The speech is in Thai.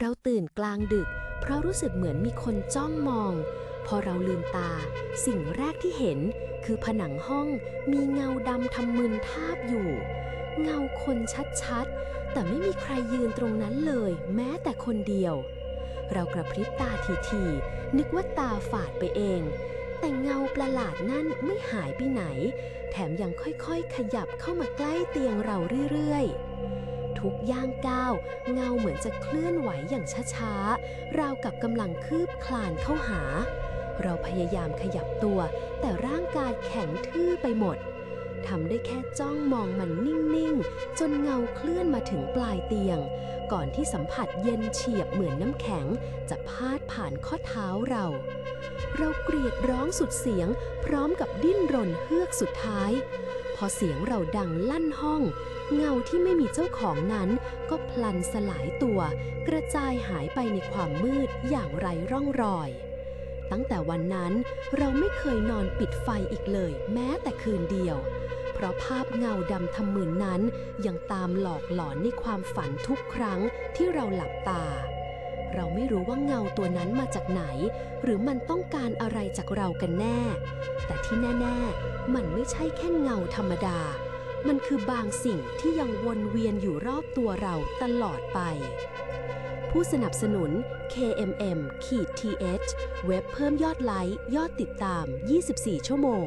เราตื่นกลางดึก เพราะรู้สึกเหมือนมีคนจ้องมอง พอเราลืมตา สิ่งแรกที่เห็น คือผนังห้องมีเงาดำทำมึนทาบอยู่ เงาคนชัดๆ แต่ไม่มีใครยืนตรงนั้นเลย แม้แต่คนเดียว เรากระพริบตาทีๆนึกว่าตาฝาดไปเอง แต่เงาประหลาดนั่นไม่หายไปไหน แถมยังค่อยๆ ขยับเข้ามาใกล้เตียงเราเรื่อยๆ ทุกย่างก้าว เงาเหมือนจะเคลื่อนไหวอย่างช้าๆ ราวกับกำลังคืบคลานเข้าหา เราพยายามขยับตัว แต่ร่างกายแข็งทื่อไปหมดทำได้แค่จ้องมองมันนิ่ง ๆ จนเงาเคลื่อนมาถึงปลายเตียง ก่อนที่สัมผัสเย็นเฉียบเหมือนน้ำแข็ง จะพาดผ่านข้อเท้าเรา เรากรีดร้องสุดเสียง พร้อมกับดิ้นรนเฮือกสุดท้าย พอเสียงเราดังลั่นห้อง เงาที่ไม่มีเจ้าของนั้น ก็พลันสลายตัว กระจายหายไปในความมืดอย่างไรร่องรอย ตั้งแต่วันนั้นเราไม่เคยนอนปิดไฟอีกเลย แม้แต่คืนเดียว เพราะภาพเงาดำทำมืนนั้น ยังตามหลอกหลอนในความฝันทุกครั้งที่เราหลับตาเราไม่รู้ว่าเงาตัวนั้นมาจากไหน หรือมันต้องการอะไรจากเรากันแน่ แต่ที่แน่ๆ มันไม่ใช่แค่เงาธรรมดา มันคือบางสิ่งที่ยังวนเวียนอยู่รอบตัวเราตลอดไป ผู้สนับสนุน KMM ขีด th เว็บเพิ่มยอดไลค์ ยอดติดตาม 24 ชั่วโมง